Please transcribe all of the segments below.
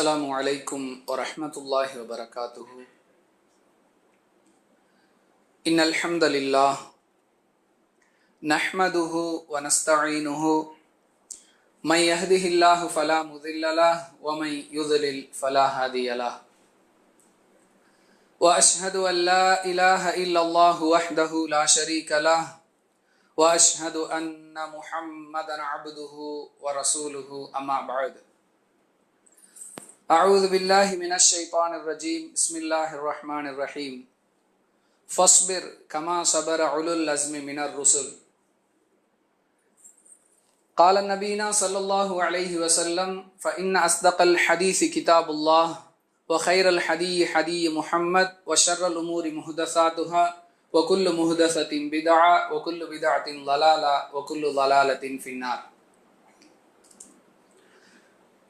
السلام عليكم ورحمة الله وبركاته. إن الحمد لله نحمده ونستعينه. من يهده الله فلا مضل له ومن يضلل فلا هادي له. وأشهد أن لا إله إلا الله وحده لا شريك له. وأشهد أن محمدا عبده ورسوله أما بعد. أعوذ بالله من الشيطان الرجيم. بسم الله الرحمن الرحيم. فاصبر كما صبر أولو العزم من الرسل. قال نبينا صلى الله عليه وسلم فإن أصدق الحديث كتاب الله وخير الحدي حدي محمد وشر الأمور محدثاتها وكل محدثة بدعة وكل بدعة ضلالة وكل ضلالة في النار.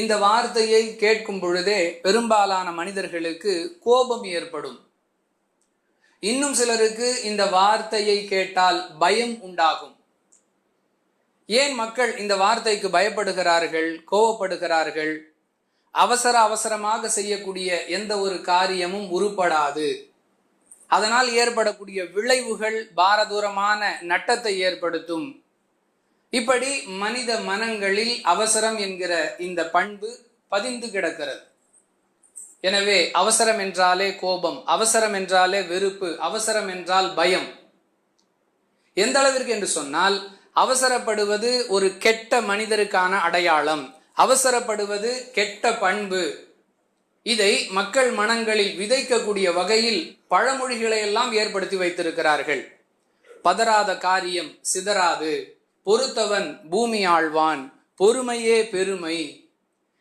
இந்த வார்த்தையை கேட்கும் பொழுதே பெரும்பாலான மனிதர்களுக்கு கோபம் ஏற்படும். இன்னும் சிலருக்கு இந்த வார்த்தையை கேட்டால் பயம் உண்டாகும். ஏன் மக்கள் இந்த வார்த்தைக்கு பயப்படுகிறார்கள் கோபப்படுகிறார்கள் அவசர அவசரமாக செய்யக்கூடிய எந்த ஒரு காரியமும் உருப்படாது. அதனால் ஏற்படக்கூடிய விளைவுகள் பாரதூரமான நட்டத்தை ஏற்படுத்தும். இப்படி மனித மனங்களில் அவசரம் என்கிற இந்த பண்பு பதிந்து கிடக்கிறது. எனவே அவசரம் என்றாலே கோபம் அவசரம் என்றாலே வெறுப்பு அவசரம் என்றால் பயம். எந்த அளவிற்கு என்று சொன்னால் அவசரப்படுவது ஒரு கெட்ட மனிதருக்கான அடையாளம் அவசரப்படுவது கெட்ட பண்பு. இதை மக்கள் மனங்களில் விதைக்கக்கூடிய வகையில் பழமொழிகளை எல்லாம் ஏற்படுத்தி வைத்திருக்கிறார்கள். பதறாத காரியம் சிதறாது. பொறுத்தவன் பூமி ஆழ்வான் பொறுமையே பெருமை.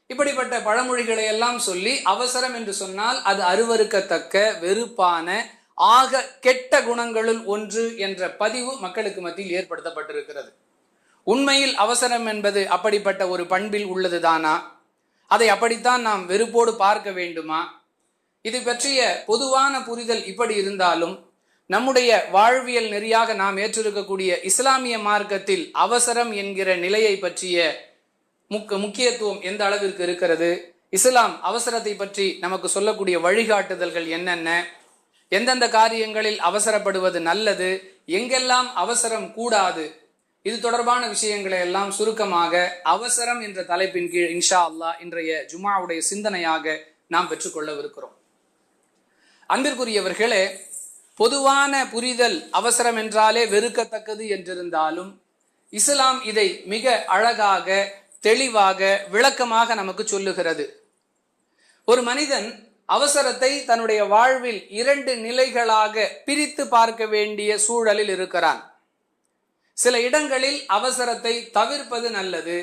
இப்படிப்பட்ட பழமொழிகளை எல்லாம் சொல்லி அவசரம் என்று சொன்னால் அது அருவறுக்கத்தக்க வெறுப்பான ஆக கெட்ட குணங்களுள் ஒன்று என்ற பதிவு மக்களுக்கு மத்தியில் ஏற்படுத்தப்பட்டிருக்கிறது. உண்மையில் அவசரம் என்பது அப்படிப்பட்ட ஒரு பண்பில் உள்ளதுதானா? அதை அப்படித்தான் நாம் வெறுப்போடு பார்க்க வேண்டுமா? இது பற்றிய பொதுவான புரிதல் இப்படி இருந்தாலும் நம்முடைய வாழ்வியல் நெறியாக நாம் ஏற்றிருக்கக்கூடிய இஸ்லாமிய மார்க்கத்தில் அவசரம் என்கிற நிலையை பற்றிய முக்க முக்கியத்துவம் எந்த அளவிற்கு இருக்கிறது? இஸ்லாம் அவசரத்தை பற்றி நமக்கு சொல்லக்கூடிய வழிகாட்டுதல்கள் என்னென்ன? எந்தெந்த காரியங்களில் அவசரப்படுவது நல்லது? எங்கெல்லாம் அவசரம் கூடாது? இது தொடர்பான விஷயங்களை எல்லாம் சுருக்கமாக அவசரம் என்ற தலைப்பின் கீழ் இன்ஷா அல்லாஹ் இன்றைய ஜுமாவுடைய சிந்தனையாக நாம் பெற்றுக்கொள்ளவிருக்கிறோம். அன்பிற்குரியவர்களே பொதுவான புரிதல் அவசரம் என்றாலே வெறுக்கத்தக்கது என்றிருந்தாலும் இஸ்லாம் இதை மிக அழகாக தெளிவாக விளக்கமாக நமக்கு சொல்லுகிறது. ஒரு மனிதன் அவசரத்தை தன்னுடைய வாழ்வில் இரண்டு நிலைகளாக பிரித்து பார்க்க வேண்டிய சூழலில் இருக்கிறான். சில இடங்களில் அவசரத்தை தவிர்ப்பது நல்லது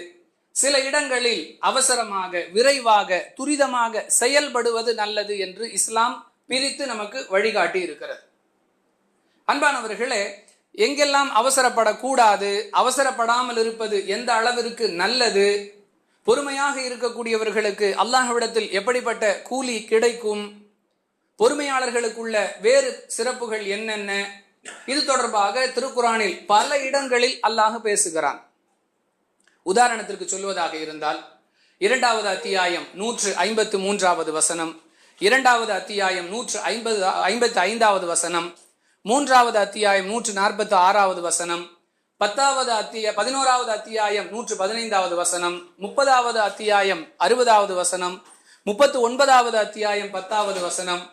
சில இடங்களில் அவசரமாக விரைவாக துரிதமாக செயல்படுவது நல்லது என்று இஸ்லாம் பிரித்து நமக்கு வழிகாட்டி இருக்கிறது அன்பானவர்களே எங்கெல்லாம் அவசரப்படக்கூடாது அவசரப்படாமல் இருப்பது எந்த அளவிற்கு நல்லது? பொறுமையாக இருக்கக்கூடியவர்களுக்கு அல்லாஹ்விடத்தில் எப்படிப்பட்ட கூலி கிடைக்கும்? பொறுமையாளர்களுக்குள்ள வேறு சிறப்புகள் என்னென்ன? இது தொடர்பாக திருக்குறானில் பல இடங்களில் அல்லாஹ் பேசுகிறான். உதாரணத்திற்கு சொல்வதாக இருந்தால் இரண்டாவது அத்தியாயம் நூற்று ஐம்பத்து மூன்றாவது வசனம் இரண்டாவது அத்தியாயம் நூற்று ஐம்பது ஐம்பத்தி ஐந்தாவது வசனம் மூன்றாவது அத்தியாயம் நூற்று நாற்பத்தி ஆறாவது வசனம் பத்தாவது அத்திய பதினோராவது அத்தியாயம் நூற்று பதினைந்தாவது வசனம் முப்பதாவது அத்தியாயம் அறுபதாவது வசனம் முப்பத்து ஒன்பதாவது அத்தியாயம் பத்தாவது வசனம்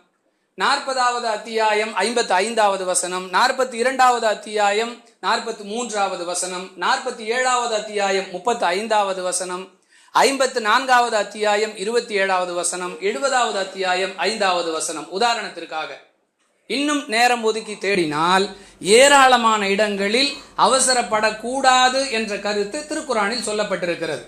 நாற்பதாவது அத்தியாயம் ஐம்பத்தி ஐந்தாவது வசனம் நாற்பத்தி இரண்டாவது அத்தியாயம் நாற்பத்தி மூன்றாவது வசனம் நாற்பத்தி ஏழாவது அத்தியாயம் முப்பத்தி ஐந்தாவது வசனம் ஐம்பத்து நான்காவது அத்தியாயம் இருபத்தி ஏழாவது வசனம் எழுபதாவது அத்தியாயம் ஐந்தாவது வசனம். உதாரணத்திற்காக இன்னும் நேரம் ஒதுக்கி தேடினால் ஏராளமான இடங்களில் அவசரப்படக்கூடாது என்ற கருத்து திருக்குறானில் சொல்லப்பட்டிருக்கிறது.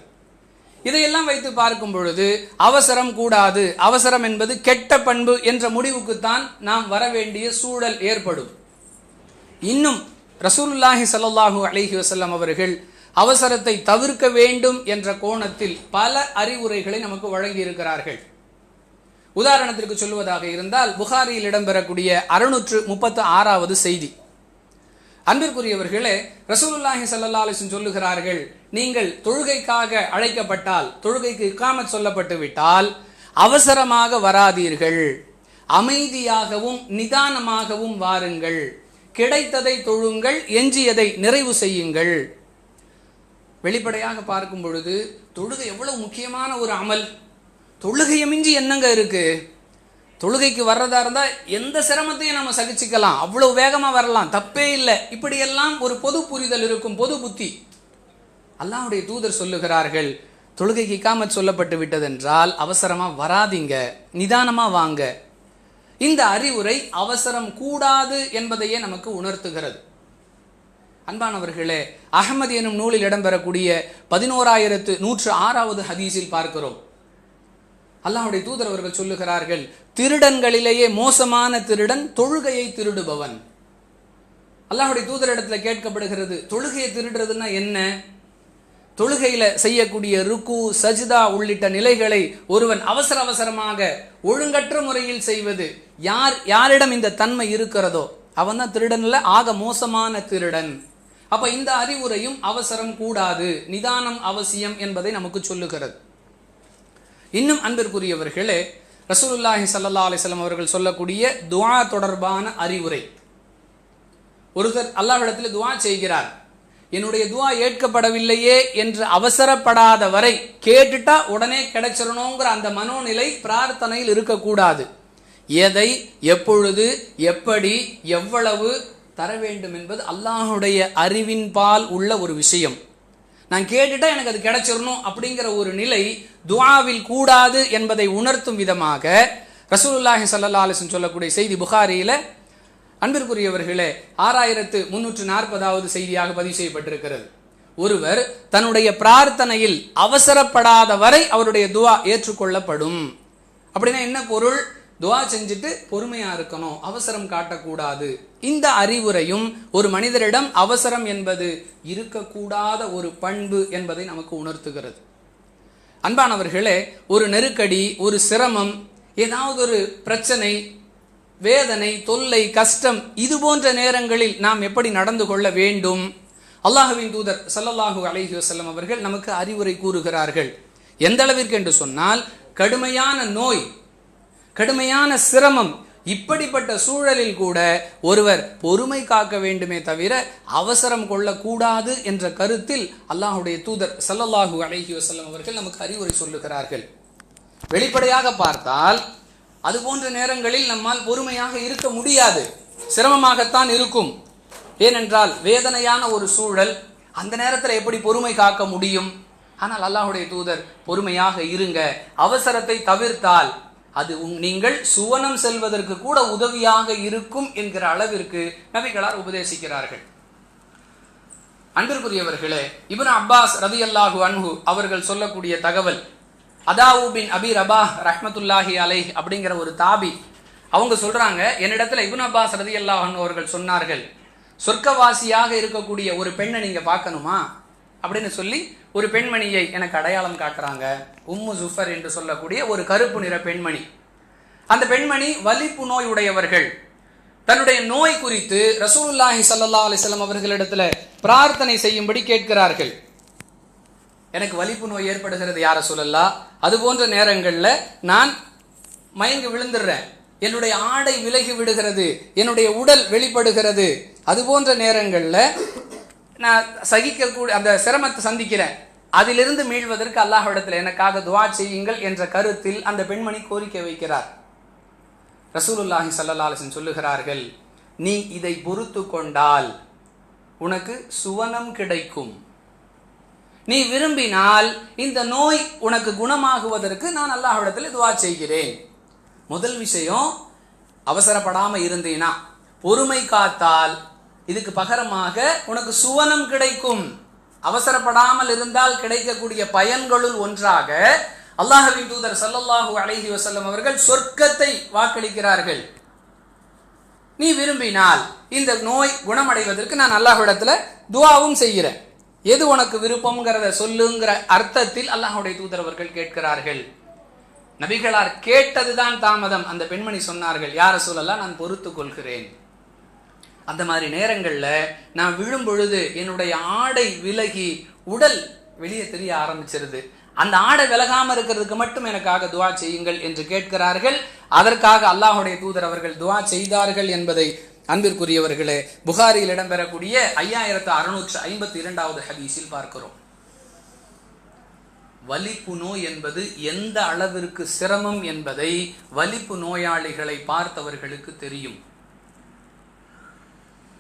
இதையெல்லாம் வைத்து பார்க்கும் பொழுது அவசரம் கூடாது அவசரம் என்பது கெட்ட பண்பு என்ற முடிவுக்குத்தான் நாம் வர வேண்டிய சூழல் ஏற்படும். இன்னும் ரசூலுல்லாஹி சல்லாஹூ அலஹி வசல்லம் அவர்கள் அவசரத்தை தவிர்க்க வேண்டும் என்ற கோணத்தில் பல அறிவுரைகளை நமக்கு வழங்கி இருக்கிறார்கள் உதாரணத்திற்கு சொல்வதாக இருந்தால் புகாரியில் இடம்பெறக்கூடிய அறுநூற்று முப்பத்து ஆறாவது செய்தி. அன்பிற்குரியவர்களே ரசூலுல்லாஹி ஸல்லல்லாஹு சொல்லுகிறார்கள் நீங்கள் தொழுகைக்காக அழைக்கப்பட்டால் தொழுகைக்கு இக்காமத் சொல்லப்பட்டு விட்டால் அவசரமாக வராதீர்கள். அமைதியாகவும் நிதானமாகவும் வாருங்கள். கிடைத்ததை தொழுங்கள் எஞ்சியதை நிறைவு செய்யுங்கள். வெளிப்படையாக பார்க்கும் பொழுது தொழுகை எவ்வளவு முக்கியமான ஒரு அமல். தொழுகையை மிஞ்சி என்னங்க இருக்கு? தொழுகைக்கு வர்றதா இருந்தால் எந்த சிரமத்தையும் நம்ம சகிச்சுக்கலாம். அவ்வளோ வேகமாக வரலாம். தப்பே இல்லை. இப்படியெல்லாம் ஒரு பொது புரிதல் இருக்கும் பொது புத்தி. அல்லாவுடைய தூதர் சொல்லுகிறார்கள் தொழுகைக்கு காமத் சொல்லப்பட்டு விட்டதென்றால் அவசரமாக வராதீங்க. நிதானமாக வாங்க. இந்த அறிவுரை அவசரம் கூடாது என்பதையே நமக்கு உணர்த்துகிறது. அன்பானவர்களே அகமது எனும் நூலில் இடம்பெறக்கூடிய பதினோராயிரத்து நூற்று ஆறாவது ஹதீஸில் பார்க்கிறோம். அல்லாஹுடைய தூதர் அவர்கள் சொல்லுகிறார்கள் திருடன்களிலேயே மோசமான திருடன் தொழுகையை திருடுபவன். அல்லாஹுடைய தூதரிடத்துல கேட்கப்படுகிறது தொழுகையை திருடுறதுன்னா என்ன? தொழுகையில செய்யக்கூடிய ருக்கு சஜிதா உள்ளிட்ட நிலைகளை ஒருவன் அவசர அவசரமாக ஒழுங்கற்ற முறையில் செய்வது யார் யாரிடம் இந்த தன்மை இருக்கிறதோ அவன் தான் திருடன்ல ஆக மோசமான திருடன். அப்ப இந்த அறிவுரையும் அவசரம் கூடாது நிதானம் அவசியம் என்பதை நமக்கு சொல்லுகிறது. இன்னும் அன்பிற்குரியவர்களே ரசூலுல்லாஹி சல்லா அலிஸ்லாம் அவர்கள் சொல்லக்கூடிய துவா தொடர்பான அறிவுரை. ஒருத்தர் அல்லாஹ்விடத்தில் துவா செய்கிறார். என்னுடைய துவா ஏற்கப்படவில்லையே என்று அவசரப்படாத வரை கேட்டுட்டா உடனே கிடைச்சிடணுங்கிற அந்த மனோநிலை பிரார்த்தனையில் இருக்கக்கூடாது. எதை எப்பொழுது எப்படி எவ்வளவு தர வேண்டும் என்பது அல்லாஹுடைய அறிவின் பால் உள்ள ஒரு விஷயம். நான் கேட்டுட்டா எனக்கு அது கிடைச்சிடணும் அப்படிங்கிற ஒரு நிலை துவாவில் கூடாது என்பதை உணர்த்தும் விதமாக ரசூலுல்லாஹி சல்லா அலிசன் சொல்லக்கூடிய செய்தி புகாரியில் அன்பிற்குரியவர்களே ஆறாயிரத்து முன்னூற்று நாற்பதாவது செய்தியாக பதிவு செய்யப்பட்டிருக்கிறது. ஒருவர் தன்னுடைய பிரார்த்தனையில் அவசரப்படாத வரை அவருடைய துவா ஏற்றுக்கொள்ளப்படும். அப்படின்னா என்ன பொருள்? துவா செஞ்சுட்டு பொறுமையா இருக்கணும் அவசரம் காட்டக்கூடாது. இந்த அறிவுரையும் ஒரு மனிதரிடம் அவசரம் என்பது இருக்கக்கூடாத ஒரு பண்பு என்பதை நமக்கு உணர்த்துகிறது. அன்பானவர்களே ஒரு நெருக்கடி ஒரு சிரமம் ஏதாவது ஒரு பிரச்சனை வேதனை தொல்லை கஷ்டம் இது போன்ற நேரங்களில் நாம் எப்படி நடந்து கொள்ள வேண்டும்? அல்லாஹுவின் தூதர் சல்லல்லாஹூ அலஹி வசல்லம் அவர்கள் நமக்கு அறிவுரை கூறுகிறார்கள். எந்த அளவிற்கு என்று சொன்னால் கடுமையான நோய் கடுமையான சிரமம். இப்படிப்பட்ட சூழலில் கூட ஒருவர் பொறுமை காக்க வேண்டுமே தவிர அவசரம் கொள்ளக்கூடாது என்ற கருத்தில் அல்லாஹுடைய தூதர் சல்லல்லாஹு அலைஹி வசல்லம் அவர்கள் நமக்கு அறிவுரை சொல்லுகிறார்கள். வெளிப்படையாக பார்த்தால் அது போன்ற நேரங்களில் நம்மால் பொறுமையாக இருக்க முடியாது. சிரமமாகத்தான் இருக்கும். ஏனென்றால் வேதனையான ஒரு சூழல். அந்த நேரத்தில் எப்படி பொறுமை காக்க முடியும்? ஆனால் அல்லாஹுடைய தூதர் பொறுமையாக இருங்க. அவசரத்தை தவிர்த்தால் அது நீங்கள் சுவனம் செல்வதற்கு கூட உதவியாக இருக்கும் என்கிற அளவிற்கு நபிகளார் உபதேசிக்கிறார்கள். அன்பிற்குரியவர்களே இப்னு அப்பாஸ் ரதியல்லாஹு அன்ஹு அவர்கள் சொல்லக்கூடிய தகவல் அதாவு பின் அபி ரபா ரஹ்மத்துல்லாஹி அலை அப்படிங்கிற ஒரு தாபி அவங்க சொல்றாங்க என்னிடத்துல இப்னு அப்பாஸ் ரதி அல்லாஹன் அவர்கள் சொன்னார்கள் சொர்க்கவாசியாக இருக்கக்கூடிய ஒரு பெண்ணை நீங்க பார்க்கணுமா? அப்படின்னு சொல்லி ஒரு பெண்மணியை எனக்கு அடையாளம் காட்டுறாங்க. உம்மு ஜுஃபர் என்று சொல்லக்கூடிய ஒரு கருப்பு நிற பெண்மணி. அந்த பெண்மணி வலிப்பு நோய் உடையவர்கள் தன்னுடைய நோய் குறித்து ரசூலுல்லாஹி சல்லா அலைஹி அவர்களிடத்தில் அவர்களிடத்துல பிரார்த்தனை செய்யும்படி கேட்கிறார்கள். எனக்கு வலிப்பு நோய் ஏற்படுகிறது யார சொல்லலா அது போன்ற நேரங்களில் நான் மயங்கி விழுந்துடுறேன். என்னுடைய ஆடை விலகி விடுகிறது. என்னுடைய உடல் வெளிப்படுகிறது. அது போன்ற நேரங்களில் நான் சகிக்கக்கூடிய அந்த சிரமத்தை சந்திக்கிறேன். அதிலிருந்து மீள்வதற்கு அல்லாஹ்விடத்தில் எனக்காக துவா செய்யுங்கள் என்ற கருத்தில் அந்த பெண்மணி கோரிக்கை வைக்கிறார். ரசூலுல்லாஹி சல்லாஹன் சொல்லுகிறார்கள் நீ இதை பொறுத்து கொண்டால் உனக்கு சுவனம் கிடைக்கும். நீ விரும்பினால் இந்த நோய் உனக்கு குணமாகுவதற்கு நான் அல்லாஹ்விடத்தில் துவா செய்கிறேன். முதல் விஷயம் அவசரப்படாமல் இருந்தீனா பொறுமை காத்தால் இதுக்கு பகரமாக உனக்கு சுவனம் கிடைக்கும். அவசரப்படாமல் இருந்தால் கிடைக்கக்கூடிய பயன்களுள் ஒன்றாக அல்லாஹவின் தூதர் சல்லல்லாஹூ அலஹி வசல்லம் அவர்கள் சொர்க்கத்தை வாக்களிக்கிறார்கள். நீ விரும்பினால் இந்த நோய் குணமடைவதற்கு நான் அல்லாஹ்விடத்துல துவாவும் செய்கிறேன். எது உனக்கு விருப்பம்ங்கிறத சொல்லுங்கிற அர்த்தத்தில் அல்லாஹுடைய தூதர் அவர்கள் கேட்கிறார்கள். நபிகளார் கேட்டதுதான் தாமதம். அந்த பெண்மணி சொன்னார்கள் யார சொல்லலாம் நான் பொறுத்து கொள்கிறேன் அந்த மாதிரி நேரங்களில் நான் விழும் பொழுது என்னுடைய ஆடை விலகி உடல் வெளியே தெரிய ஆரம்பிச்சிருது. அந்த ஆடை விலகாம இருக்கிறதுக்கு மட்டும் எனக்காக துவா செய்யுங்கள் என்று கேட்கிறார்கள். அதற்காக அல்லாஹுடைய தூதர் அவர்கள் துவா செய்தார்கள் என்பதை அன்பிற்குரியவர்களே புகாரியில் இடம்பெறக்கூடிய ஐயாயிரத்து அறுநூற்று ஐம்பத்தி இரண்டாவது ஹதீஸில் பார்க்கிறோம். வலிப்பு நோய் என்பது எந்த அளவிற்கு சிரமம் என்பதை வலிப்பு நோயாளிகளை பார்த்தவர்களுக்கு தெரியும்.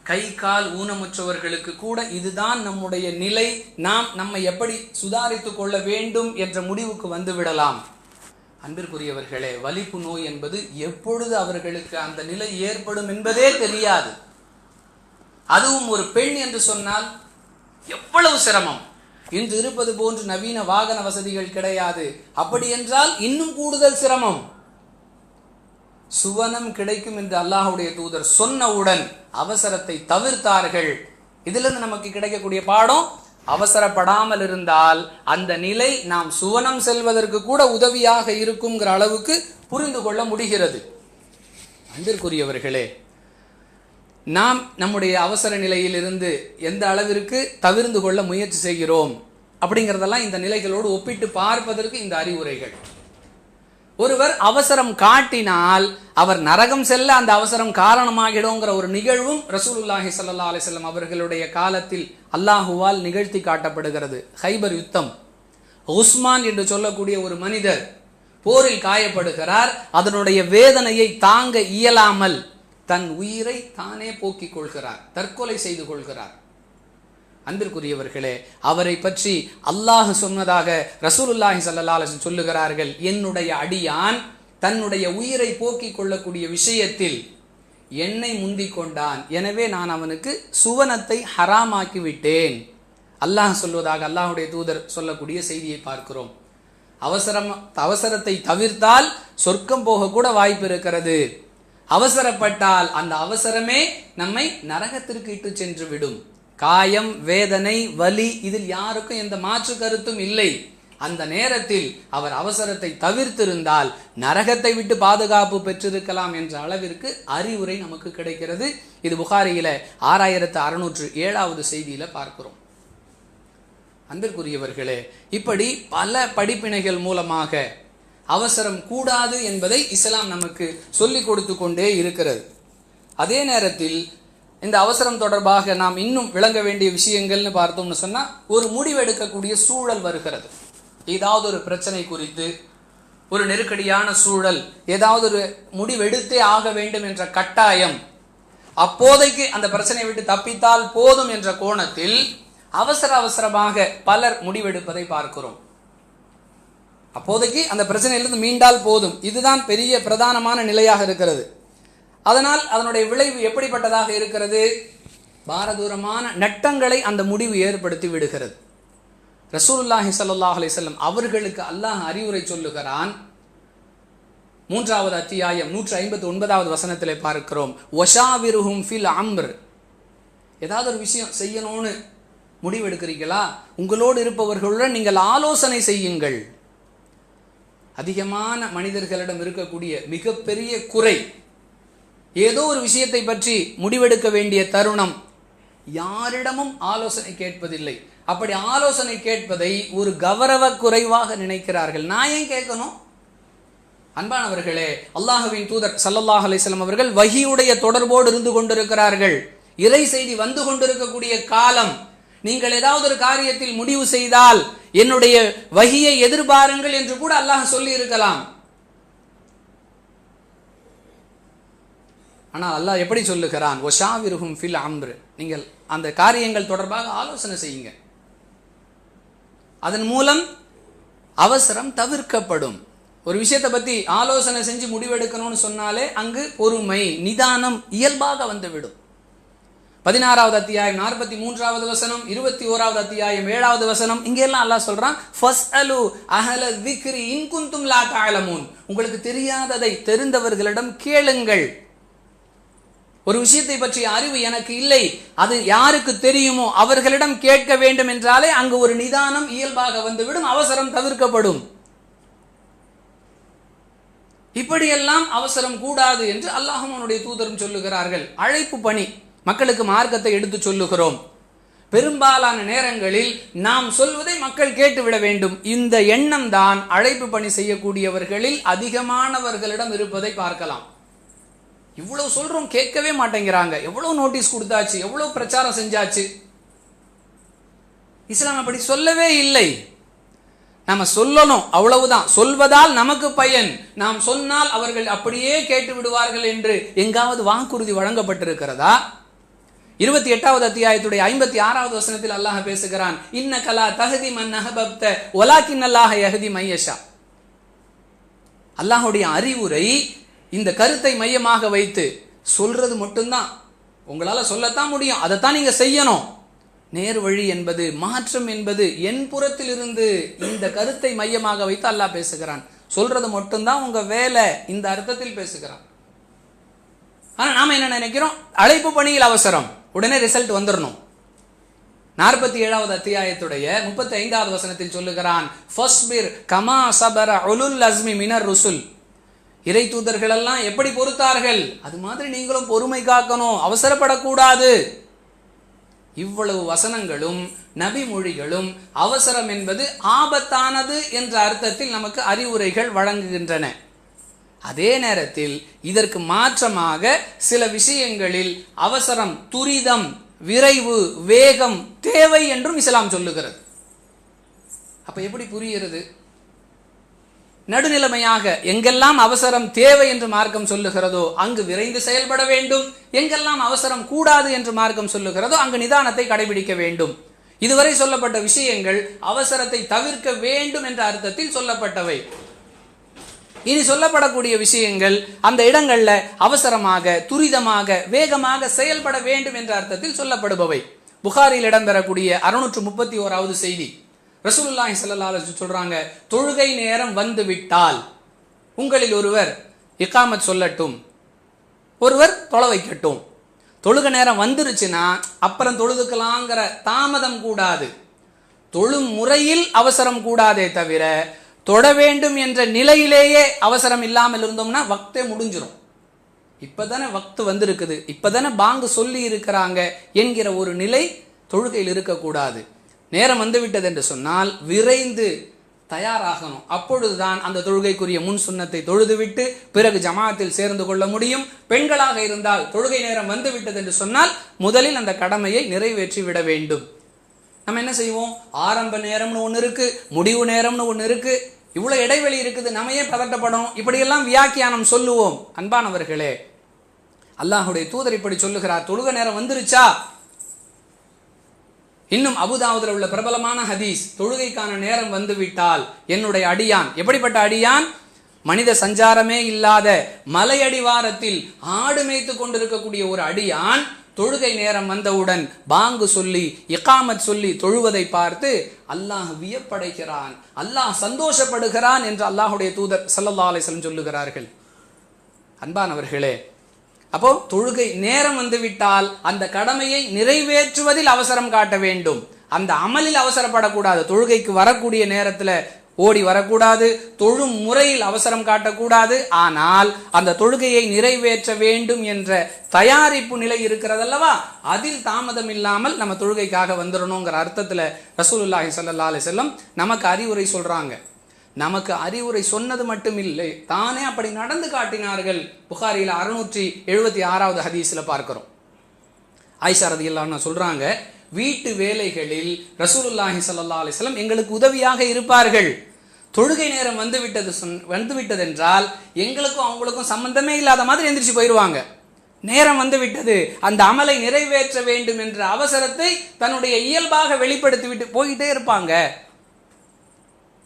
கை கால் ஊனமுற்றவர்களுக்கு கூட இதுதான் நம்முடைய நிலை. நாம் நம்மை எப்படி சுதாரித்துக் கொள்ள வேண்டும் என்ற முடிவுக்கு வந்து விடலாம். அன்பிற்குரியவர்களே வலிப்பு நோய் என்பது எப்பொழுது அவர்களுக்கு அந்த நிலை ஏற்படும் என்பதே தெரியாது. அதுவும் ஒரு பெண் என்று சொன்னால் எவ்வளவு சிரமம். இன்று இருப்பது போன்று நவீன வாகன வசதிகள் கிடையாது. அப்படி என்றால் இன்னும் கூடுதல் சிரமம். சுவனம் கிடைக்கும் என்று அல்லாஹுடைய தூதர் சொன்னவுடன் அவசரத்தை தவிர்த்தார்கள். இதிலிருந்து நமக்கு கிடைக்கக்கூடிய பாடம் அவசரப்படாமல் இருந்தால் அந்த நிலை நாம் சுவனம் செல்வதற்கு கூட உதவியாக இருக்குங்கிற அளவுக்கு புரிந்து கொள்ள முடிகிறது. அன்பிற்குரியவர்களே நாம் நம்முடைய அவசர நிலையில் இருந்து எந்த அளவிற்கு தவிர்ந்து கொள்ள முயற்சி செய்கிறோம் அப்படிங்கிறதெல்லாம் இந்த நிலைகளோடு ஒப்பிட்டு பார்ப்பதற்கு இந்த அறிவுரைகள். ஒருவர் அவசரம் காட்டினால் அவர் நரகம் செல்ல அந்த அவசரம் காரணமாகிடுங்கிற ஒரு நிகழ்வும் ரசூலுல்லாஹி சல்லா அலிசல்லம் அவர்களுடைய காலத்தில் அல்லாஹுவால் நிகழ்த்தி காட்டப்படுகிறது. ஹைபர் யுத்தம். உஸ்மான் என்று சொல்லக்கூடிய ஒரு மனிதர் போரில் காயப்படுகிறார். அதனுடைய வேதனையை தாங்க இயலாமல் தன் உயிரை தானே போக்கிக் கொள்கிறார். தற்கொலை செய்து கொள்கிறார். அன்பிற்குரியவர்களே அவரை பற்றி அல்லாஹ் சொன்னதாக ரசூலுல்லாஹி சல்லா சொல்லுகிறார்கள் என்னுடைய அடியான் தன்னுடைய உயிரை போக்கிக் கொள்ளக்கூடிய விஷயத்தில் என்னை முந்திக் கொண்டான். எனவே நான் அவனுக்கு சுவனத்தை ஹராமாக்கி விட்டேன். அல்லாஹ் சொல்வதாக அல்லாஹுடைய தூதர் சொல்லக்கூடிய செய்தியை பார்க்கிறோம். அவசரம் அவசரத்தை தவிர்த்தால் சொர்க்கம் போக கூட வாய்ப்பு இருக்கிறது. அவசரப்பட்டால் அந்த அவசரமே நம்மை நரகத்திற்கு இட்டு சென்று விடும். காயம் வேதனை வலி இதில் யாருக்கும் எந்த மாற்று கருத்தும் இல்லை. அந்த நேரத்தில் அவர் அவசரத்தை தவிர்த்திருந்தால் நரகத்தை விட்டு பாதுகாப்பு பெற்றிருக்கலாம் என்ற அளவிற்கு அறிவுரை நமக்கு கிடைக்கிறது. இது புகாரியில ஆறாயிரத்து அறுநூற்று ஏழாவது செய்தியில பார்க்கிறோம். அன்பிற்குரியவர்களே இப்படி பல படிப்பினைகள் மூலமாக அவசரம் கூடாது என்பதை இஸ்லாம் நமக்கு சொல்லிக் கொடுத்து கொண்டே இருக்கிறது. அதே நேரத்தில் இந்த அவசரம் தொடர்பாக நாம் இன்னும் விளங்க வேண்டிய விஷயங்கள்னு பார்த்தோம்னு சொன்னால் ஒரு முடிவெடுக்கக்கூடிய சூழல் வருகிறது. ஏதாவது ஒரு பிரச்சனை குறித்து ஒரு நெருக்கடியான சூழல் ஏதாவது ஒரு முடிவெடுத்தே ஆக வேண்டும் என்ற கட்டாயம் அப்போதைக்கு அந்த பிரச்சனையை விட்டு தப்பித்தால் போதும் என்ற கோணத்தில் அவசர அவசரமாக பலர் முடிவெடுப்பதை பார்க்கிறோம். அப்போதைக்கு அந்த பிரச்சனையிலிருந்து மீண்டால் போதும். இதுதான் பெரிய பிரதானமான நிலையாக இருக்கிறது. அதனால் அதனுடைய விளைவு எப்படிப்பட்டதாக இருக்கிறது? பாரதூரமான நட்டங்களை அந்த முடிவு ஏற்படுத்தி விடுகிறது. ரசூலுல்லாஹி சல்லாஹ் அலிசல்லம் அவர்களுக்கு அல்லாஹ் அறிவுரை சொல்லுகிறான். மூன்றாவது அத்தியாயம் நூற்றி ஐம்பத்தி ஒன்பதாவது வசனத்தில் பார்க்கிறோம். ஒஷாவிருஹும் ஃபில் அம்ர். ஏதாவது ஒரு விஷயம் செய்யணும்னு முடிவெடுக்கிறீங்களா உங்களோடு இருப்பவர்களுடன் நீங்கள் ஆலோசனை செய்யுங்கள். அதிகமான மனிதர்களிடம் இருக்கக்கூடிய மிகப்பெரிய குறை ஏதோ ஒரு விஷயத்தை பற்றி முடிவெடுக்க வேண்டிய தருணம். யாரிடமும் ஆலோசனை கேட்பதில்லை. அப்படி ஆலோசனை கேட்பதை ஒரு கௌரவ குறைவாக நினைக்கிறார்கள். நான் ஏன் கேட்கணும்? அன்பானவர்களே அல்லாஹுவின் தூதர் சல்லல்லாஹ் அலிஸ்லாம் அவர்கள் வகியுடைய தொடர்போடு இருந்து கொண்டிருக்கிறார்கள். இறை செய்தி வந்து கொண்டிருக்கக்கூடிய காலம். நீங்கள் ஏதாவது ஒரு காரியத்தில் முடிவு செய்தால் என்னுடைய வகியை எதிர்பாருங்கள் என்று கூட அல்லாஹ் சொல்லி இருக்கலாம். ஆனால் அல்லாஹ் எப்படி சொல்லுகிறான் ஒஷா விருகும் ஃபில் அம்ரு. நீங்கள் அந்த காரியங்கள் தொடர்பாக ஆலோசனை செய்யுங்க. அதன் மூலம் அவசரம் தவிர்க்கப்படும். ஒரு விஷயத்தை பத்தி ஆலோசனை செஞ்சு முடிவெடுக்கணும்னு சொன்னாலே அங்கு பொறுமை நிதானம் இயல்பாக வந்துவிடும். பதினாறாவது அத்தியாயம் நாற்பத்தி மூன்றாவது வசனம் இருபத்தி ஓராவது அத்தியாயம் ஏழாவது வசனம் இங்கெல்லாம் அல்லாஹ் சொல்றான் ஃபஸ்அலு அஹல விக்ரி இன் லா உங்களுக்கு தெரியாததை தெரிந்தவர்களிடம் கேளுங்கள். ஒரு விஷயத்தை பற்றிய அறிவு எனக்கு இல்லை. அது யாருக்கு தெரியுமோ அவர்களிடம் கேட்க வேண்டும் என்றாலே அங்கு ஒரு நிதானம் இயல்பாக வந்துவிடும் அவசரம் தவிர்க்கப்படும். இப்படியெல்லாம் அவசரம் கூடாது என்று அல்லாஹனுடைய தூதரும் சொல்லுகிறார்கள். அழைப்பு பணி மக்களுக்கு மார்க்கத்தை எடுத்து சொல்லுகிறோம். பெரும்பாலான நேரங்களில் நாம் சொல்வதை மக்கள் கேட்டுவிட வேண்டும். இந்த எண்ணம் தான் அழைப்பு பணி செய்யக்கூடியவர்களில் அதிகமானவர்களிடம் இருப்பதை பார்க்கலாம். இவ்வளவு சொல்றோம் கேட்கவே மாட்டேங்கிறாங்க. எவ்வளவு நோட்டீஸ் கொடுத்தாச்சு எவ்வளவு பிரச்சாரம் செஞ்சாச்சு? இஸ்லாம் அப்படி சொல்லவே இல்லை. நம்ம சொல்லணும் அவ்வளவுதான். சொல்வதால் நமக்கு பயன். நாம் சொன்னால் அவர்கள் அப்படியே கேட்டு விடுவார்கள் என்று எங்காவது வாக்குறுதி வழங்கப்பட்டிருக்கிறதா? இருபத்தி எட்டாவது அத்தியாயத்துடைய ஐம்பத்தி ஆறாவது வசனத்தில் அல்லாஹ் பேசுகிறான் இன்ன கலா தகுதி மன் அஹபப்த ஒலாக்கின் அல்லாஹ் யஹதி மையஷா அல்லாஹுடைய அறிவுரை இந்த கருத்தை மையமாக வைத்து சொல்றது மட்டும்தான். உங்களால் சொல்லத்தான் முடியும். அதைத்தான் நீங்கள் செய்யணும். நேர் வழி என்பது மாற்றம் என்பது என் புறத்தில் இருந்து இந்த கருத்தை மையமாக வைத்து அல்லாஹ் பேசுகிறான். சொல்றது மட்டும்தான் உங்க வேலை. இந்த அர்த்தத்தில் பேசுகிறான். ஆனால் நாம் என்ன நினைக்கிறோம்? அழைப்பு பணியில் அவசரம். உடனே ரிசல்ட் வந்துடணும் நாற்பத்தி ஏழாவது அத்தியாயத்துடைய முப்பத்தி ஐந்தாவது வசனத்தில் சொல்லுகிறான் கமா சபர உலுல் அஸ்மி மினர் ருசுல். இறை தூதர்கள் எல்லாம் எப்படி பொறுத்தார்கள்? அது மாதிரி நீங்களும் பொறுமை காக்கணும். அவசரப்படக்கூடாது. இவ்வளவு வசனங்களும் நபி மொழிகளும் அவசரம் என்பது ஆபத்தானது என்ற அர்த்தத்தில் நமக்கு அறிவுரைகள் வழங்குகின்றன. அதே நேரத்தில் இதற்கு மாற்றமாக சில விஷயங்களில் அவசரம் துரிதம் விரைவு வேகம் தேவை என்றும் இஸ்லாம் சொல்லுகிறது. அப்ப எப்படி புரிகிறது? நடுநிலைமையாக எங்கெல்லாம் அவசரம் தேவை என்று மார்க்கம் சொல்லுகிறதோ அங்கு விரைந்து செயல்பட வேண்டும். எங்கெல்லாம் அவசரம் கூடாது என்று மார்க்கம் சொல்லுகிறதோ அங்கு நிதானத்தை கடைபிடிக்க வேண்டும். இதுவரை சொல்லப்பட்ட விஷயங்கள் அவசரத்தை தவிர்க்க வேண்டும் என்ற அர்த்தத்தில் சொல்லப்பட்டவை. இனி சொல்லப்படக்கூடிய விஷயங்கள் அந்த இடங்கள்ல அவசரமாக துரிதமாக வேகமாக செயல்பட வேண்டும் என்ற அர்த்தத்தில் சொல்லப்படுபவை. புகாரில் இடம்பெறக்கூடிய அறுநூற்று முப்பத்தி ஓராவது செய்தி. ரசூலுல்லாஹி சல்லா அலைஹி சொல்றாங்க தொழுகை நேரம் வந்து விட்டால் உங்களில் ஒருவர் இக்காமத் சொல்லட்டும் ஒருவர் தொலை வைக்கட்டும். தொழுக நேரம் வந்துருச்சுன்னா அப்புறம் தொழுதுக்கலாங்கிற தாமதம் கூடாது. தொழும் முறையில் அவசரம் கூடாதே தவிர தொட வேண்டும் என்ற நிலையிலேயே அவசரம் இல்லாமல் இருந்தோம்னா வக்தே முடிஞ்சிடும் இப்பதானே வக்து வந்திருக்குது. இப்பதானே பாங்கு சொல்லி இருக்கிறாங்க என்கிற ஒரு நிலை தொழுகையில் இருக்கக்கூடாது. நேரம் வந்துவிட்டது என்று சொன்னால் விரைந்து தயாராகணும். அப்பொழுதுதான் அந்த தொழுகைக்குரிய முன் சுண்ணத்தை தொழுதுவிட்டு பிறகு ஜமாத்தில் சேர்ந்து கொள்ள முடியும். பெண்களாக இருந்தால் தொழுகை நேரம் வந்துவிட்டது என்று சொன்னால் முதலில் அந்த கடமையை நிறைவேற்றி விட வேண்டும். நம்ம என்ன செய்வோம்? ஆரம்ப நேரம்னு ஒன்று இருக்கு முடிவு நேரம்னு ஒன்று இருக்கு. இவ்வளவு இடைவெளி இருக்குது நம்ம ஏன் பதட்டப்படும் இப்படியெல்லாம் வியாக்கியானம் சொல்லுவோம். அன்பானவர்களே அல்லாஹுடைய தூதர் இப்படி சொல்லுகிறார் தொழுக நேரம் வந்துருச்சா? இன்னும் அபுதாவுதில் உள்ள பிரபலமான ஹதீஸ் தொழுகைக்கான நேரம் வந்துவிட்டால் என்னுடைய அடியான். எப்படிப்பட்ட அடியான்? மனித சஞ்சாரமே இல்லாத மலையடிவாரத்தில் ஆடு மேய்த்து கொண்டிருக்கக்கூடிய ஒரு அடியான் தொழுகை நேரம் வந்தவுடன் பாங்கு சொல்லி இக்காமத் சொல்லி தொழுவதை பார்த்து அல்லாஹ் வியப்படைகிறான். அல்லாஹ் சந்தோஷப்படுகிறான் என்று அல்லாஹுடைய தூதர் சல்லல்லா அலிஸ்லம் சொல்லுகிறார்கள். அன்பானவர்களே அப்போ தொழுகை நேரம் வந்துவிட்டால் அந்த கடமையை நிறைவேற்றுவதில் அவசரம் காட்ட வேண்டும். அந்த அமலில் அவசரப்படக்கூடாது. தொழுகைக்கு வரக்கூடிய நேரத்தில் ஓடி வரக்கூடாது. தொழும் முறையில் அவசரம் காட்டக்கூடாது. ஆனால் அந்த தொழுகையை நிறைவேற்ற வேண்டும் என்ற தயாரிப்பு நிலை இருக்கிறதல்லவா? அதில் தாமதம் இல்லாமல் நம்ம தொழுகைக்காக வந்துடணுங்கிற அர்த்தத்தில் ரசூலுல்லாஹி சல்லா அலி செல்லம் நமக்கு அறிவுரை சொல்றாங்க. நமக்கு அறிவுரை சொன்னது மட்டும் இல்லை. தானே அப்படி நடந்து காட்டினார்கள். புகாரியில் அறுநூற்றி எழுபத்தி ஆறாவது ஹதீஸில் பார்க்குறோம். ஆயிஷா ரதி எல்லாம் சொல்கிறாங்க வீட்டு வேலைகளில் ரசூலுல்லாஹி சல்லா அலிஸ்லாம் எங்களுக்கு உதவியாக இருப்பார்கள். தொழுகை நேரம் வந்து விட்டது சொன் வந்து விட்டதென்றால் எங்களுக்கும் அவங்களுக்கும் சம்பந்தமே இல்லாத மாதிரி எந்திரிச்சு போயிடுவாங்க நேரம் வந்துவிட்டது. அந்த அமலை நிறைவேற்ற வேண்டும் என்ற அவசரத்தை தன்னுடைய இயல்பாக வெளிப்படுத்தி விட்டு போயிட்டே இருப்பாங்க.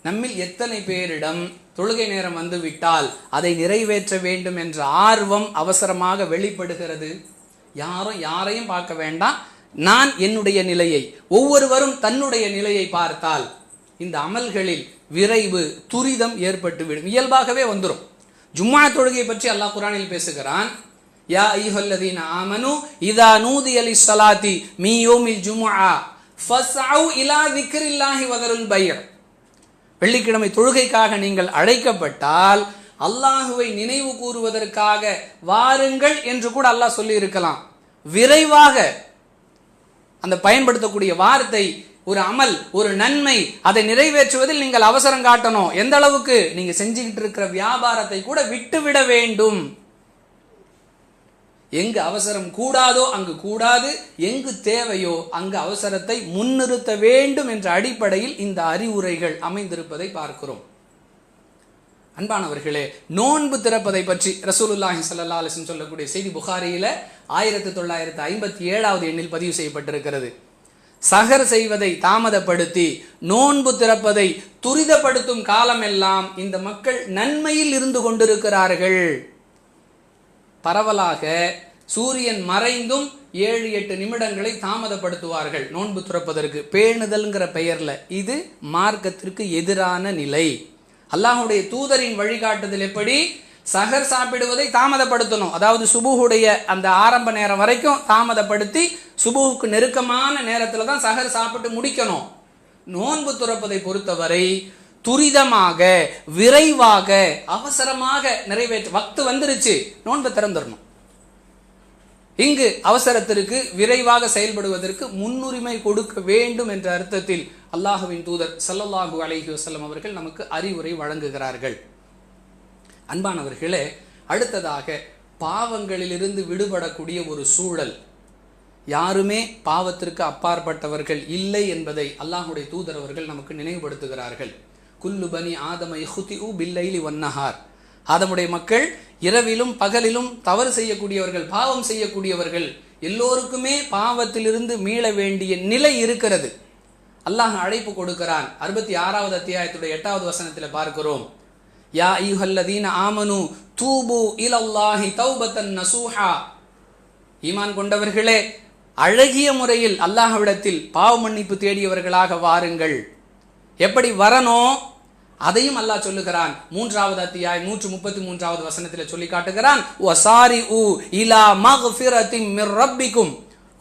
நம்மில் எத்தனை பேரிடம் தொழுகை நேரம் வந்துவிட்டால் அதை நிறைவேற்ற வேண்டும் என்ற ஆர்வம் அவசரமாக வெளிப்படுகிறது? யாரும் யாரையும் பார்க்க வேண்டாம். நான் என்னுடைய நிலையை ஒவ்வொருவரும் தன்னுடைய நிலையை பார்த்தால் இந்த அமல்களில் விரைவு துரிதம் ஏற்பட்டு விடும் இயல்பாகவே வந்துடும் ஜும்மா தொழுகையை பற்றி அல்லாஹ் குரானில் பேசுகிறான். யா ஐஹல்லதீன் ஆமனு இதா நூதி அலி ஸலாத்தி மீ யோமில் ஜும்ஆ. ஃபஸ்அவு இலா திக்ரில்லாஹி வதருல் பைர் வெள்ளிக்கிழமை தொழுகைக்காக நீங்கள் அழைக்கப்பட்டால் அல்லாஹுவை நினைவு கூறுவதற்காக வாருங்கள் என்று கூட அல்லாஹ் சொல்லி இருக்கலாம் விரைவாக அந்த பயன்படுத்தக்கூடிய வார்த்தை ஒரு அமல் ஒரு நன்மை அதை நிறைவேற்றுவதில் நீங்கள் அவசரம் காட்டணும். எந்த அளவுக்கு நீங்க செஞ்சுக்கிட்டு இருக்கிற வியாபாரத்தை கூட விட்டுவிட வேண்டும். எங்கு அவசரம் கூடாதோ அங்கு கூடாது எங்கு தேவையோ அங்கு அவசரத்தை முன்னிறுத்த வேண்டும் என்ற அடிப்படையில் இந்த அறிவுரைகள் அமைந்திருப்பதை பார்க்கிறோம். அன்பானவர்களே நோன்பு திறப்பதை பற்றி ரசூலுல்லாஹி சல்லா அலைஹி சொல்லக்கூடிய செய்தி புகாரியில ஆயிரத்தி தொள்ளாயிரத்தி ஐம்பத்தி ஏழாவது எண்ணில் பதிவு செய்யப்பட்டிருக்கிறது. சகர் செய்வதை தாமதப்படுத்தி நோன்பு திறப்பதை துரிதப்படுத்தும் காலமெல்லாம் இந்த மக்கள் நன்மையில் இருந்து கொண்டிருக்கிறார்கள். பரவலாக சூரியன் மறைந்தும் ஏழு எட்டு நிமிடங்களை தாமதப்படுத்துவார்கள். நோன்பு துறப்பதற்கு. பேணுதல்ங்கிற பெயர்ல. இது மார்க்கத்திற்கு எதிரான நிலை. அல்லாஹுடைய தூதரின் வழிகாட்டுதல் எப்படி? சகர் சாப்பிடுவதை தாமதப்படுத்தணும். அதாவது சுபுகுடைய அந்த ஆரம்ப நேரம் வரைக்கும் தாமதப்படுத்தி சுபுவுக்கு நெருக்கமான நேரத்தில் தான் சகர் சாப்பிட்டு முடிக்கணும். நோன்பு துறப்பதை பொறுத்தவரை துரிதமாக விரைவாக அவசரமாக நிறைவேற்ற. வக்து வந்துருச்சு. நோன்பை திறந்துடணும். இங்கு அவசரத்திற்கு விரைவாக செயல்படுவதற்கு முன்னுரிமை கொடுக்க வேண்டும் என்ற அர்த்தத்தில் அல்லாஹுவின் தூதர் சல்லல்லாஹு அலஹி வசல்லம் அவர்கள் நமக்கு அறிவுரை வழங்குகிறார்கள். அன்பானவர்களே அடுத்ததாக பாவங்களிலிருந்து விடுபடக்கூடிய ஒரு சூழல். யாருமே பாவத்திற்கு அப்பாற்பட்டவர்கள் இல்லை என்பதை அல்லாஹுடைய தூதர் அவர்கள் நமக்கு நினைவுபடுத்துகிறார்கள். குல்லு பனி ஆதம இஹுதி உ பில்லைலி வன்னஹார். ஆதமுடைய மக்கள் இரவிலும் பகலிலும் தவறு செய்யக்கூடியவர்கள் பாவம் செய்யக்கூடியவர்கள் எல்லோருக்குமே பாவத்திலிருந்து மீள வேண்டிய நிலை இருக்கிறது. அல்லாஹ் அழைப்பு கொடுக்கிறான். அறுபத்தி ஆறாவது அத்தியாயத்துடைய எட்டாவது வசனத்தில் பார்க்கிறோம். யா ஈஹல்லதீன ஆமனு தூபு இலல்லாஹி தௌபத்தன் நசூஹா. ஈமான் கொண்டவர்களே அழகிய முறையில் அல்லாஹ்விடத்தில் பாவ மன்னிப்பு தேடியவர்களாக வாருங்கள். எப்படி வரணும்? அதையும் அல்லாஹ் சொல்லுகிறான். மூன்றாவது அத்தியாய் நூற்று முப்பத்தி மூன்றாவது வசனத்தில் சொல்லி காட்டுகிறான் வசாரி உ இலா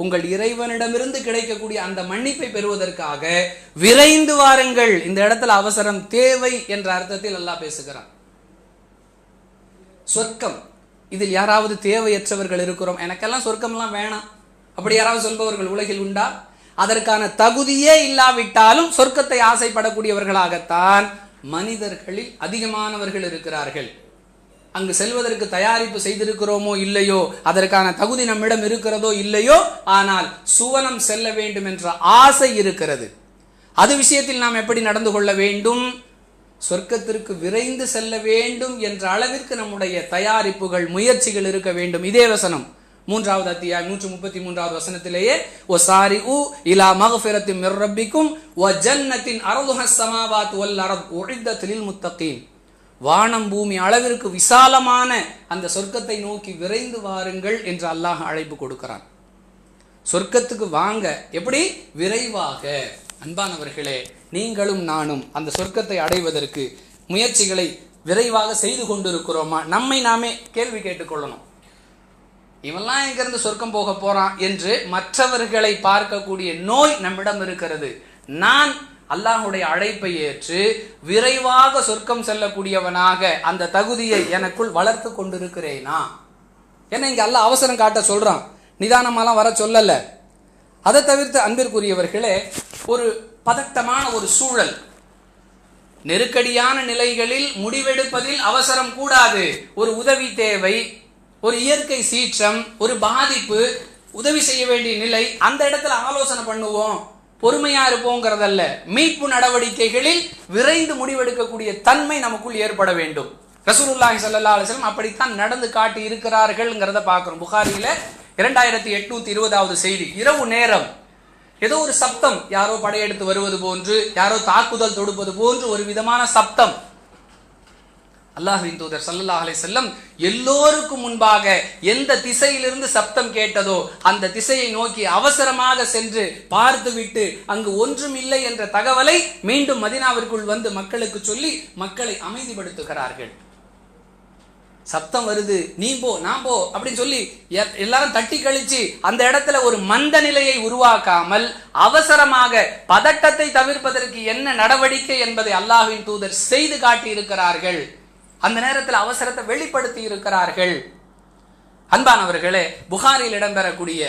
உங்கள் இறைவனிடமிருந்து கிடைக்கக்கூடிய அந்த மன்னிப்பை பெறுவதற்காக விரைந்து வாருங்கள். இந்த இடத்துல அவசரம் தேவை என்ற அர்த்தத்தில் அல்லாஹ் பேசுகிறான். சொர்க்கம். இதில் யாராவது தேவையற்றவர்கள் இருக்கிறோம். எனக்கெல்லாம் சொர்க்கம்லாம் வேணாம். அப்படி யாராவது சொல்பவர்கள் உலகில் உண்டா? அதற்கான தகுதியே இல்லாவிட்டாலும் சொர்க்கத்தை ஆசைப்படக்கூடியவர்களாகத்தான் மனிதர்களில் அதிகமானவர்கள் இருக்கிறார்கள். அங்கு செல்வதற்கு தயாரிப்பு செய்திருக்கிறோமோ இல்லையோ அதற்கான தகுதி நம்மிடம் இருக்கிறதோ இல்லையோ ஆனால் சுவனம் செல்ல வேண்டும் என்ற ஆசை இருக்கிறது. அது விஷயத்தில் நாம் எப்படி நடந்து கொள்ள வேண்டும்? சொர்க்கத்திற்கு விரைந்து செல்ல வேண்டும் என்ற அளவிற்கு நம்முடைய தயாரிப்புகள் முயற்சிகள் இருக்க வேண்டும். இதே வசனம். மூன்றாவது அத்தியாயம் நூற்றி முப்பத்தி மூன்றாவது வசனத்திலேயே ஓ சாரி உ இலா மகஃபிரத்தின் மிர்ரப்பிக்கும் ஓ ஜன்னத்தின் அரதுஹ சமாவாத் வல் அரத் உழித்தலில் முத்தகீன் வானம் பூமி அளவிற்கு விசாலமான அந்த சொர்க்கத்தை நோக்கி விரைந்து வாருங்கள் என்று அல்லாஹ் அழைப்பு கொடுக்கிறான். சொர்க்கத்துக்கு வாங்க எப்படி? விரைவாக. அன்பானவர்களே நீங்களும் நானும் அந்த சொர்க்கத்தை அடைவதற்கு முயற்சிகளை விரைவாக செய்து கொண்டிருக்கிறோமா? நம்மை நாமே கேள்வி கேட்டுக்கொள்ளணும் இவெல்லாம் இங்கிருந்து சொர்க்கம் போக போறான் என்று மற்றவர்களை பார்க்கக்கூடிய நோய் நம்மிடம் இருக்கிறது. நான் அல்லாஹுடைய அழைப்பை ஏற்று விரைவாக சொர்க்கம் செல்லக்கூடியவனாக அந்த தகுதியை எனக்குள் வளர்த்து கொண்டிருக்கிறேனா? ஏன்னா இங்க அல்லாஹ் அவசரம் காட்ட சொல்றான். நிதானமாலாம் வர சொல்லல. அதை தவிர்த்து அன்பிற்குரியவர்களே ஒரு பதட்டமான ஒரு சூழல். நெருக்கடியான நிலைகளில் முடிவெடுப்பதில் அவசரம் கூடாது. ஒரு உதவி தேவை. ஒரு இயற்கை சீற்றம் ஒரு பாதிப்பு உதவி செய்ய வேண்டிய நிலை அந்த இடத்துல ஆலோசனை பண்ணுவோம். பொறுமையா இருப்போங்கிறதல்ல. மீட்பு நடவடிக்கைகளில் விரைந்து முடிவெடுக்கக்கூடிய தன்மை நமக்குள் ஏற்பட வேண்டும். ரசூலுல்லாஹி சல்லா அலிஸ்லம் அப்படித்தான் நடந்து காட்டி இருக்கிறார்கள்ங்கிறத பார்க்குறோம். புகாரியில் இரண்டாயிரத்தி எட்நூத்தி இருபதாவது செய்தி. இரவு நேரம். ஏதோ ஒரு சப்தம். யாரோ படையெடுத்து வருவது போன்று யாரோ தாக்குதல் தொடுப்பது போன்று ஒரு விதமான சப்தம். அல்லாஹின் தூதர் ஸல்லல்லாஹு அலைஹி செல்லம் எல்லோருக்கும் முன்பாக எந்த திசையிலிருந்து சப்தம் கேட்டதோ அந்த திசையை நோக்கி அவசரமாக சென்று பார்த்துவிட்டு அங்கு ஒன்றும் இல்லை என்ற தகவலை மீண்டும் மதினாவிற்குள் வந்து மக்களுக்கு சொல்லி மக்களை அமைதிப்படுத்துகிறார்கள். சப்தம் வருது நீ போ நான் போ அப்படின்னு சொல்லி எல்லாரும் தட்டி கழிச்சு அந்த இடத்துல ஒரு மந்த நிலையை உருவாக்காமல் அவசரமாக பதட்டத்தை தவிர்ப்பதற்கு என்ன நடவடிக்கை என்பதை அல்லாஹின் தூதர் செய்து காட்டி இருக்கிறார்கள் அந்த நேரத்தில் அவசரத்தை வெளிப்படுத்தி இருக்கிறார்கள். அன்பானவர்களே புகாரில் இடம்பெறக்கூடிய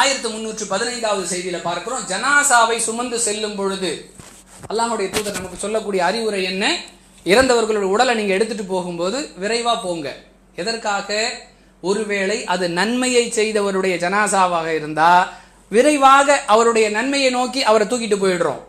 ஆயிரத்தி முன்னூற்று பதினைந்தாவது செய்தியில பார்க்கிறோம். ஜனாசாவை சுமந்து செல்லும் பொழுது அல்லாஹுடைய தூதர் நமக்கு சொல்லக்கூடிய அறிவுரை என்ன? இறந்தவர்களுடைய உடலை நீங்க எடுத்துட்டு போகும்போது விரைவா போங்க. எதற்காக? ஒருவேளை அது நன்மையை செய்தவருடைய ஜனாசாவாக இருந்தா விரைவாக அவருடைய நன்மையை நோக்கி அவரை தூக்கிட்டு போயிடுறோம்.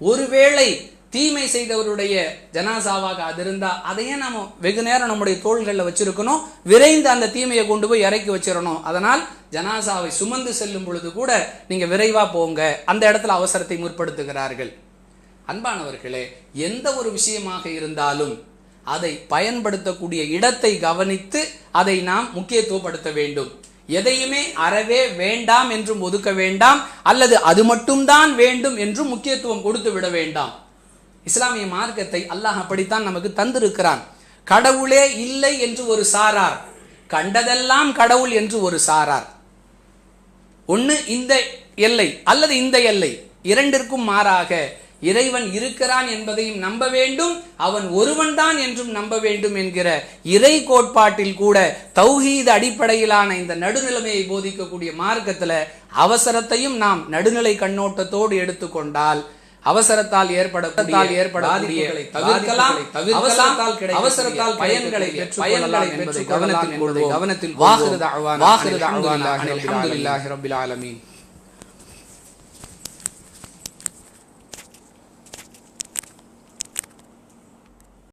ஒருவேளை தீமை செய்தவருடைய ஜனாசாவாக அது இருந்தா அதையே நாம வெகு நேரம் நம்முடைய தோள்களில் வச்சிருக்கணும். விரைந்து அந்த தீமையை கொண்டு போய் இறக்கி வச்சிடணும். அதனால் ஜனாசாவை சுமந்து செல்லும் பொழுது கூட நீங்க விரைவா போங்க. அந்த இடத்துல அவசரத்தை முற்படுத்துகிறார்கள். அன்பானவர்களே எந்த ஒரு விஷயமாக இருந்தாலும் அதை பயன்படுத்தக்கூடிய இடத்தை கவனித்து அதை நாம் முக்கியத்துவப்படுத்த வேண்டும். எதையுமே அறவே வேண்டாம் என்றும் ஒதுக்க வேண்டாம். அல்லது அது மட்டும்தான் வேண்டும் என்றும் முக்கியத்துவம் கொடுத்து விட வேண்டாம். இஸ்லாமிய மார்க்கத்தை அல்லாஹ் அப்படித்தான் நமக்கு தந்திருக்கிறான். கடவுளே இல்லை என்று ஒரு சாரார் கண்டதெல்லாம் கடவுள் என்று ஒரு சாரார். ஒண்ணு இந்த எல்லை அல்லது இந்த எல்லை இரண்டிற்கும் மாறாக இறைவன் இருக்கிறான் என்பதையும் நம்ப வேண்டும் அவன் ஒருவன்தான் என்றும் நம்ப வேண்டும் என்கிற இறை கோட்பாட்டில் கூட தௌஹீத் அடிப்படையிலான இந்த நடுநிலைமையை போதிக்கக்கூடிய மார்க்கத்துல அவசரத்தையும் நாம் நடுநிலை கண்ணோட்டத்தோடு எடுத்துக்கொண்டால் அவசரத்தால் ஏற்படத்தால் ஏற்படக்கூடிய தவிர்க்கலாம் அவசரத்தால் அவசரத்தால் பயன்களை பயன்களை கவனத்தில் கவனத்தில் அல்ஹம்துலில்லாஹி ரப்பில் ஆலமீன்.